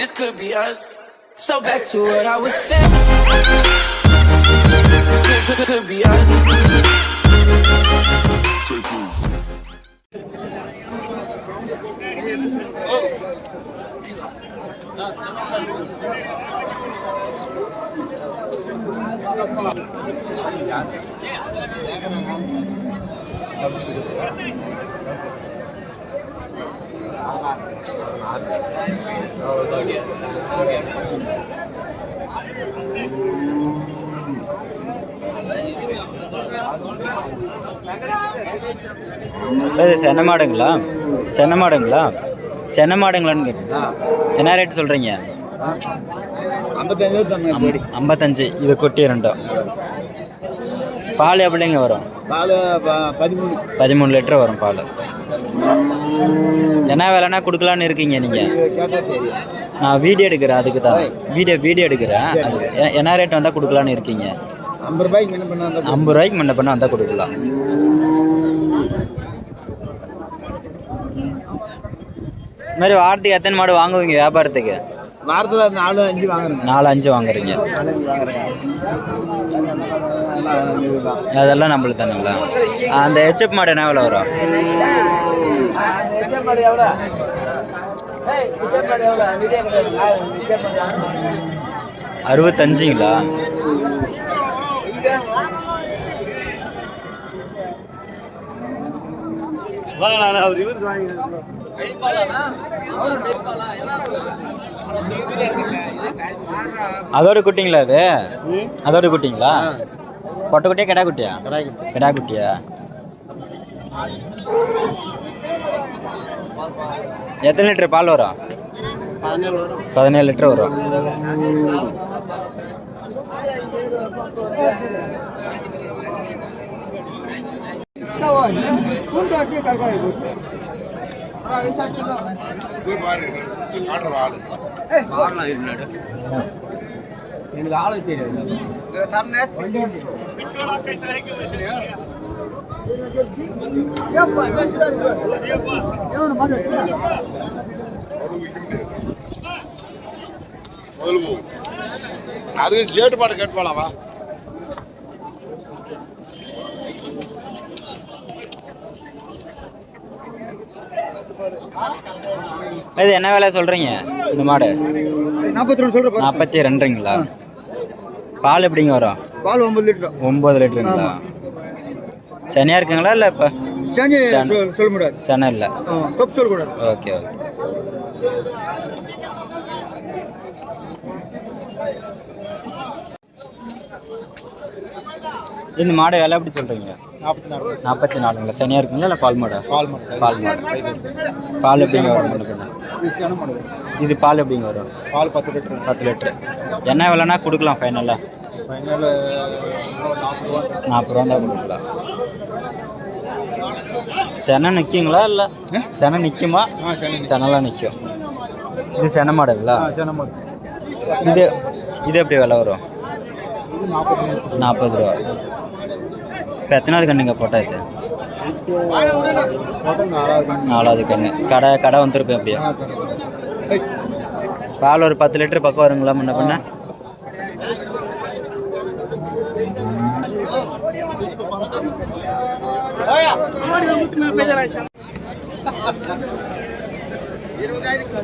this could be us. So back to what I was saying. Could, could be us. அது சென்ன மாடுங்களா? சென்ன மாடுங்களா? சென்ன மாடுங்களான்னு கேட்டேன். என்ன rate சொல்கிறீங்க ஐம்பத்தஞ்சு ஐம்பத்தஞ்சு. இது குட்டி ரெண்டும் பால் எப்படிங்க வரும்? பால் பதிமூணு. பதிமூணு லிட்டர் வரும் பால். என்ன விலைனா கொடுக்கலான்னு இருக்கீங்க நீங்கள் நான் வீடியோ எடுக்கிறேன் அதுக்கு தான் வீடியோ வீடியோ எடுக்கிறேன். என்ன ரேட் வந்தால் கொடுக்கலான்னு இருக்கீங்க? ஐம்பது ரூபாய்க்கு என்ன பண்ண ஐம்பது ரூபாய்க்கு முன்ன பண்ண வந்தால் கொடுக்கலாம். மாதிரி வாரத்துக்கு எத்தனை மாடு வாங்குவீங்க வியாபாரத்துக்கு? வாரத்தில் நாலு அஞ்சு வாங்குறேங்க. நாலு அஞ்சு வாங்குறீங்க. அதெல்லாம் நம்மளுக்கு தானுங்களா? அந்த ஹெச்எப் மாடு என்ன விலை வரும்? அறுபத்தஞ்சுங்களா? அதோட குட்டிங்களா அது? அதோட குட்டிங்களா? பொட்டை குட்டியா கிடா குட்டியா? கிடா குட்டியா? எத்தனை லிட்டர் பால் வரும்? பதினேழு லிட்டர் வரும். எனக்கு ஆளு தெரியாது அதுக்கு ஜேட்டு பாட்டு கேட்டு போலாமா இது என்ன விலை சொல்கிறீங்க இந்த மாடு? நாற்பத்தி ரெண்டு சொல்கிறேன் நாற்பத்தி ரெண்டுங்களா? பால் எப்படிங்க வரும்? பால் ஒன்பது லிட்டர். ஒம்பது லிட்டருங்களா? சனியாக இருக்குங்களா இல்லை இப்போ. சொல்- சொல்ல முடியாது சனை இல்லை. தப்பு சொல்லக்கூடாது ஓகே ஓகே. இந்த மாடு விலை எப்படி சொல்கிறீங்க நாற்பத்தி நாலு. நாற்பத்தி நாலுங்களா? சனியாக இருக்குங்களா இல்லை பால் மாடா? பால் மட்டும் பால் மாடு. பால் எப்படிங்க வரும்? மாடு. இது பால் எப்படிங்க வரும்? பால் பத்து லிட்டர். பத்து லிட்ரு என்ன விலைனா கொடுக்கலாம் ஃபைனலாக நாற்பது ரூபா. தான் கொடுக்கலாம். செனை நிற்குங்களா இல்லை? செனை நிற்குமா செனலாம் நிற்கும் இது செனை மாடுங்களா? மாடு. இது இது எப்படி விலை வரும்? நாற்பது ரூபா. இப்போ எத்தனாவது கண்ணுங்க போட்டா இது? நாலாவது கண்ணு. கடை கடை வந்திருக்கும் எப்படியா? பால் ஒரு பத்து லிட்டர் பக்கம் வருங்களா முன்ன பண்ண இருபதாயிரத்துக்கு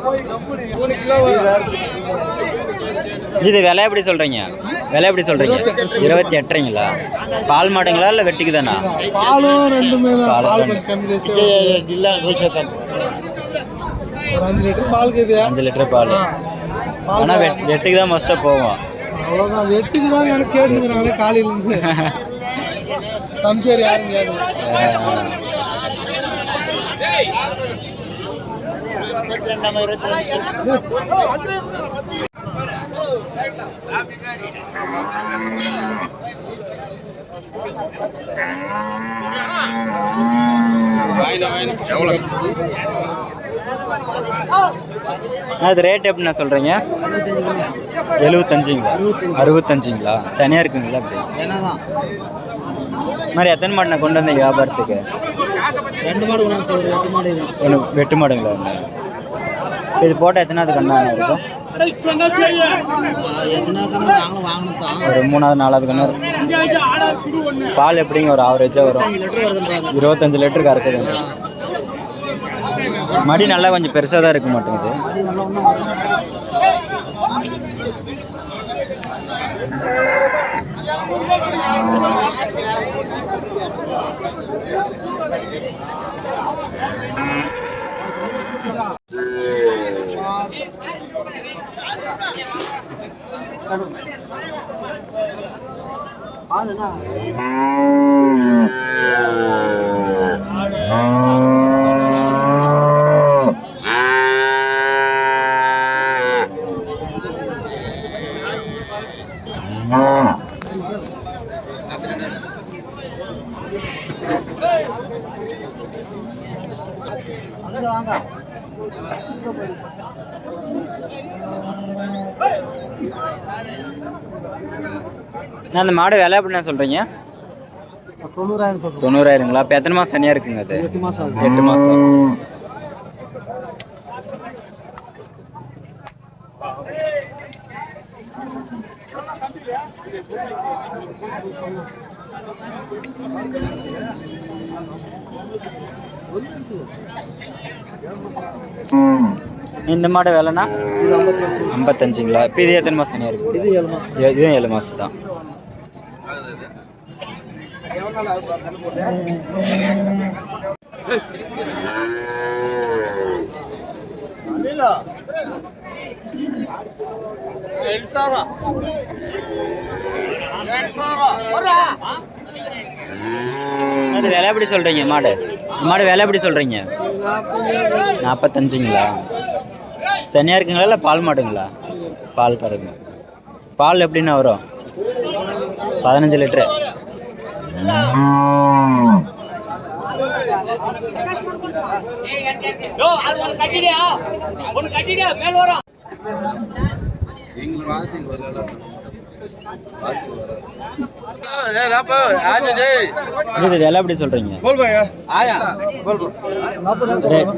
போய் கம்பெனி? மூணு கிலோ வரும். இது விலை எப்படி சொல்கிறீங்க விலை எப்படி சொல்கிறீங்க இருபத்தி எட்டுறீங்களா? பால் மாடுங்களா இல்லை வெட்டிக்கு தானா. பாலும் ரெண்டுமே. பால் பால் ஒரு அஞ்சு லிட்டர் பாலுக்கு இது அஞ்சு லிட்டர் பால். பால் ஆனால் வெட் வெட்டுக்கு தான் மஸ்ட்டாக போவோம். அவ்வளோதான் வெட்டுக்கு தான் எனக்கு கேட்டுக்கிறாங்களே காலையிலேருந்து சம்சாரி யாரும் கேட்கல எவ்வளோ அது ரேட் எப்படிண்ணா சொல்கிறீங்க எழுபத்தஞ்சுங்களா அறுபத்தஞ்சுங்களா? சனியாக இருக்குங்களா அப்படி? மாதிரி எத்தனை மாடு நான் கொண்டு வந்தீங்க வியாபாரத்துக்கு? ரெண்டு மாடு வெட்டு மாடுங்களா? இது போட்டால் எத்தனாவது கண்ணாங்க இருக்கும்? ஒரு மூணாவது நாலாவது கண்ணு இருக்கும் பால் எப்படிங்க ஒரு ஆவரேஜாக வரும்? லிட்டர் இருபத்தஞ்சு லிட்டரு கறக்குதுங்க மடி நல்லா கொஞ்சம் பெருசாக தான் இருக்க மாட்டேங்குது. வாங்க. நான் அந்த மாடு விலை எப்படிண்ணா சொல்கிறீங்க தொண்ணூறாயிரம் தொண்ணூறாயிரங்களா? அப்போ எத்தனை மாதம் சனியாக இருக்குங்க அது? எட்டு மாசம் ஆகுது. எட்டு மாதம் இந்த மாடு விலைனா இது ஐம்பத்தஞ்சுங்களா? இப்போ இது எத்தனை மாதம் இருக்கு இது ஏழு மாசம். இதுவும் ஏழு மாதம் தான். அது விலை எப்படி சொல்கிறீங்க மாடு? மாடு விலை எப்படி சொல்கிறீங்க நாற்பத்தஞ்சுங்களா சனியாக இருக்குங்களா இல்லை பால் மாடுங்களா? பால் கறங்க பால் எப்படிண்ணா வரும்? பதினஞ்சு லிட்ரு இது விலை எப்படி சொல்கிறீங்க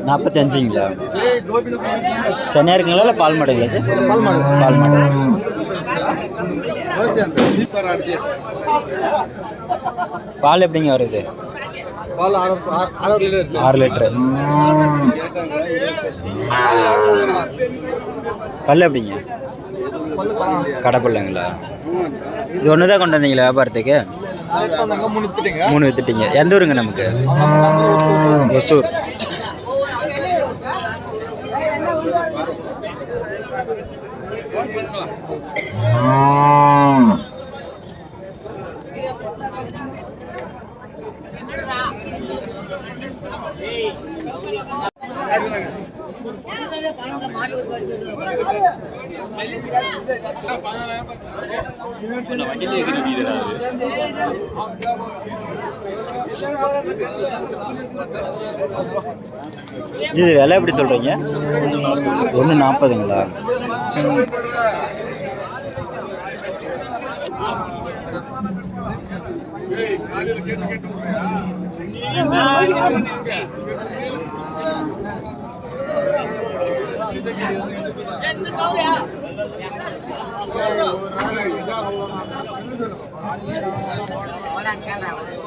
நாற்பத்தி அஞ்சுங்களா சனியாக இருக்குங்களா இல்லை பால் மாடுங்களா சார் பால் மாடு பால் மாடு பால் எப்படிங்க வருது? பால் ஆறு ஆறு- லிட்டர் ஆறு பல்லு எப்படிங்க? கடைப்பல்லுங்களா இது ஒன்று தான் கொண்டு வந்தீங்களா வியாபாரத்துக்கு? மூணு வித்துட்டீங்க. எந்த ஊருங்க நமக்கு? ஒசூர். இது விலை எப்படி சொல்றீங்க? ஒன்று நாற்பதுங்களா 我两天了